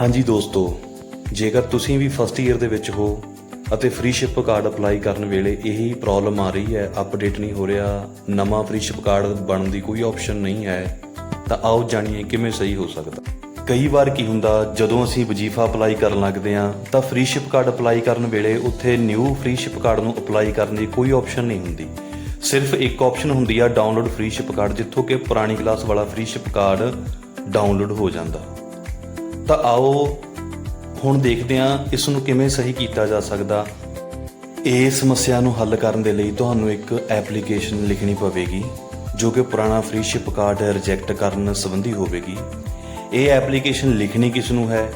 ਹਾਂਜੀ ਦੋਸਤੋ, ਜੇਕਰ ਤੁਸੀਂ ਵੀ ਫਸਟ ਈਅਰ ਦੇ ਵਿੱਚ ਹੋ ਅਤੇ ਫ੍ਰੀ ਸ਼ਿਪ ਕਾਰਡ ਅਪਲਾਈ ਕਰਨ ਵੇਲੇ ਇਹੀ ਪ੍ਰੋਬਲਮ ਆ ਰਹੀ ਹੈ ਅਪਡੇਟ ਨਹੀਂ ਹੋ ਰਿਹਾ, ਨਵਾਂ ਫ੍ਰੀ ਸ਼ਿਪ ਕਾਰਡ ਬਣਨ ਦੀ ਕੋਈ ਆਪਸ਼ਨ ਨਹੀਂ ਹੈ, ਤਾਂ ਆਓ ਜਾਣੀਏ ਕਿਵੇਂ ਸਹੀ ਹੋ ਸਕਦਾ। ਕਈ ਵਾਰ ਕੀ ਹੁੰਦਾ, ਜਦੋਂ ਅਸੀਂ ਵਜੀਫਾ ਅਪਲਾਈ ਕਰਨ ਲੱਗਦੇ ਹਾਂ, ਤਾਂ ਫ੍ਰੀ ਸ਼ਿਪ ਕਾਰਡ ਅਪਲਾਈ ਕਰਨ ਵੇਲੇ ਉੱਥੇ ਨਿਊ ਫ੍ਰੀ ਸ਼ਿਪ ਕਾਰਡ ਨੂੰ ਅਪਲਾਈ ਕਰਨ ਦੀ ਕੋਈ ਆਪਸ਼ਨ ਨਹੀਂ ਹੁੰਦੀ। ਸਿਰਫ ਇੱਕ ਆਪਸ਼ਨ ਹੁੰਦੀ ਆ ਡਾਊਨਲੋਡ ਫ੍ਰੀ ਸ਼ਿਪ ਕਾਰਡ ਜਿੱਥੋਂ ਕਿ ਪੁਰਾਣੀ ਕਲਾਸ ਵਾਲਾ ਫ੍ਰੀ ਸ਼ਿਪ ਕਾਰਡ ਡਾਊਨਲੋਡ ਹੋ ਜਾਂਦਾ। ਤਾਂ ਆਓ ਹੁਣ ਦੇਖਦੇ ਹਾਂ ਇਸ ਨੂੰ ਕਿਵੇਂ ਸਹੀ ਕੀਤਾ ਜਾ ਸਕਦਾ। ਇਸ ਸਮੱਸਿਆ ਨੂੰ ਹੱਲ ਕਰਨ ਦੇ ਲਈ ਤੁਹਾਨੂੰ ਇੱਕ ਐਪਲੀਕੇਸ਼ਨ ਲਿਖਣੀ ਪਵੇਗੀ, ਜੋ ਕਿ ਪੁਰਾਣਾ ਫ੍ਰੀ ਸ਼ਿਪ ਕਾਰਡ ਰਿਜੈਕਟ ਕਰਨ ਸੰਬੰਧੀ ਹੋਵੇਗੀ। ਇਹ ਐਪਲੀਕੇਸ਼ਨ ਲਿਖਣੀ ਕਿਸ ਨੂੰ ਹੈ?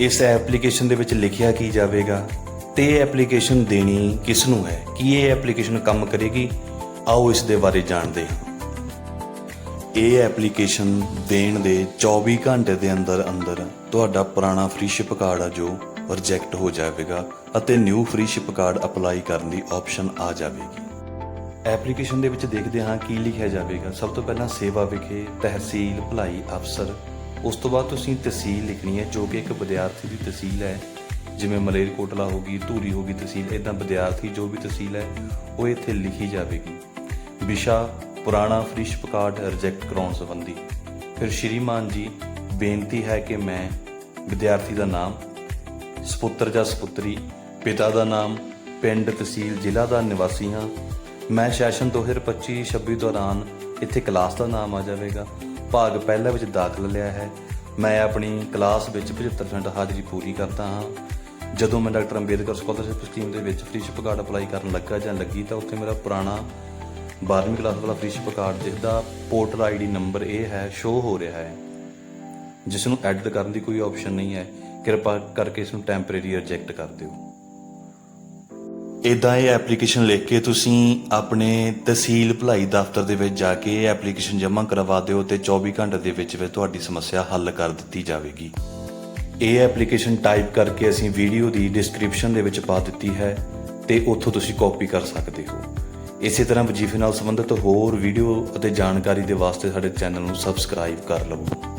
ਇਸ ਐਪਲੀਕੇਸ਼ਨ ਦੇ ਵਿੱਚ ਲਿਖਿਆ ਕੀ ਜਾਵੇਗਾ? ਤੇ ਇਹ ਐਪਲੀਕੇਸ਼ਨ ਦੇਣੀ ਕਿਸ ਨੂੰ ਹੈ? ਕੀ ਇਹ ਐਪਲੀਕੇਸ਼ਨ ਕੰਮ ਕਰੇਗੀ? ਆਓ ਇਸ ਦੇ ਬਾਰੇ ਜਾਣਦੇ ਹਾਂ। ਇਹ ਐਪਲੀਕੇਸ਼ਨ ਦੇਣ ਦੇ 24 ਘੰਟੇ ਦੇ ਅੰਦਰ ਅੰਦਰ ਤੁਹਾਡਾ ਪੁਰਾਣਾ ਫ੍ਰੀ ਸ਼ਿਪ ਕਾਰਡ ਆ ਜੋ ਰਿਜੈਕਟ ਹੋ ਜਾਵੇਗਾ ਅਤੇ new freeship card apply ਕਰਨ ਦੀ ਆਪਸ਼ਨ ਆ ਜਾਵੇਗੀ। ਐਪਲੀਕੇਸ਼ਨ ਦੇ ਵਿੱਚ ਦੇਖਦੇ ਹਾਂ ਕੀ ਲਿਖਿਆ ਜਾਵੇਗਾ। ਸਭ ਤੋਂ ਪਹਿਲਾਂ ਸੇਵਾ ਵਿਖੇ ਤਹਿਸੀਲ, ਭਲਾਈ ਅਫਸਰ, ਉਸ ਤੋਂ ਬਾਅਦ ਤੁਸੀਂ ਤਹਿਸੀਲ ਲਿਖਣੀ ਹੈ, ਜੋ ਕਿ ਇੱਕ ਵਿਦਿਆਰਥੀ ਦੀ ਤਹਿਸੀਲ ਹੈ। ਜਿਵੇਂ ਮਲੇਰਕੋਟਲਾ ਹੋਗੀ ਧੂਰੀ ਹੋਗੀ ਤਹਿਸੀਲ ਇਦਾਂ ਵਿਦਿਆਰਥੀ ਜੋ ਵੀ ਤਹਿਸੀਲ ਹੈ, ਉਹ ਇੱਥੇ ਲਿਖੀ ਜਾਵੇਗੀ। ਵਿਸ਼ਾ ਪੁਰਾਣਾ ਫ੍ਰੀ ਸ਼ਿਪ ਕਾਰਡ ਰਿਜੈਕਟ ਕਰਾਉਣ ਸੰਬੰਧੀ। ਫਿਰ ਸ਼੍ਰੀਮਾਨ ਜੀ ਬੇਨਤੀ ਹੈ ਕਿ ਮੈਂ ਵਿਦਿਆਰਥੀ ਦਾ ਨਾਮ, ਸਪੁੱਤਰ ਜਾਂ ਸਪੁੱਤਰੀ, ਪਿਤਾ ਦਾ ਨਾਮ, ਪਿੰਡ, ਤਹਿਸੀਲ, ਜ਼ਿਲ੍ਹਾ ਦਾ ਨਿਵਾਸੀ ਹਾਂ। ਮੈਂ ਸੈਸ਼ਨ 2025-26 ਦੌਰਾਨ ਇੱਥੇ ਕਲਾਸ ਦਾ ਨਾਮ ਆ ਜਾਵੇਗਾ। ਭਾਗ ਪਹਿਲਾ ਵਿੱਚ ਦਾਖਲਾ ਲਿਆ ਹੈ। ਮੈਂ ਆਪਣੀ ਕਲਾਸ ਵਿੱਚ 75% ਹਾਜ਼ਰੀ ਪੂਰੀ ਕਰਦਾ ਹਾਂ। ਜਦੋਂ ਮੈਂ ਡਾਕਟਰ ਅੰਬੇਦਕਰ ਸਕਾਲਰਸ਼ਿਪ ਸਕੀਮ ਦੇ ਵਿੱਚ ਫ੍ਰੀ ਸ਼ਿਪ ਕਾਰਡ ਅਪਲਾਈ ਕਰਨ ਲੱਗਾ ਜਾਂ ਲੱਗੀ ਤਾਂ ਉੱਥੇ ਮੇਰਾ ਪੁਰਾਣਾ 12ਵੀਂ ਕਲਾਸ ਵਾਲਾ ਫ੍ਰੀ ਸ਼ਿਪ ਕਾਰਡ ਜਿਸਦਾ ਪੋਰਟਲ ਆਈਡੀ ਨੰਬਰ ਇਹ ਹੈ ਸ਼ੋ ਹੋ ਰਿਹਾ ਹੈ। ਜਿਸ ਨੂੰ ਐਡਿਟ ਕਰਨ ਦੀ ਕੋਈ ਆਪਸ਼ਨ ਨਹੀਂ ਹੈ, ਕਿਰਪਾ ਕਰਕੇ ਇਸ ਨੂੰ ਟੈਂਪਰੇਰੀ ਰਿਜੈਕਟ ਕਰ ਦਿਓ। ਇਦਾਂ ਇਹ ਐਪਲੀਕੇਸ਼ਨ ਲਿਖ ਕੇ ਤੁਸੀਂ ਆਪਣੇ ਤਹਿਸੀਲ ਭਲਾਈ ਦਫ਼ਤਰ ਦੇ ਵਿੱਚ ਜਾ ਕੇ ਇਹ ਐਪਲੀਕੇਸ਼ਨ ਜਮ੍ਹਾਂ ਕਰਵਾ ਦਿਓ ਤੇ 24 ਘੰਟੇ ਦੇ ਵਿੱਚ ਵਿੱਚ ਤੁਹਾਡੀ ਸਮੱਸਿਆ ਹੱਲ ਕਰ ਦਿੱਤੀ ਜਾਵੇਗੀ। ਇਹ ਐਪਲੀਕੇਸ਼ਨ ਟਾਈਪ ਕਰਕੇ ਅਸੀਂ ਵੀਡੀਓ ਦੀ ਡਿਸਕ੍ਰਿਪਸ਼ਨ ਦੇ ਵਿੱਚ ਪਾ ਦਿੱਤੀ ਹੈ ਤੇ ਉੱਥੋਂ ਤੁਸੀਂ ਕਾਪੀ ਕਰ ਸਕਦੇ ਹੋ। ਇਸੇ ਤਰ੍ਹਾਂ ਵਜੀਫੇ ਨਾਲ ਸੰਬੰਧਿਤ ਹੋਰ ਵੀਡੀਓ ਅਤੇ ਜਾਣਕਾਰੀ ਦੇ ਵਾਸਤੇ ਸਾਡੇ ਚੈਨਲ ਨੂੰ ਸਬਸਕ੍ਰਾਈਬ ਕਰ ਲਵੋ।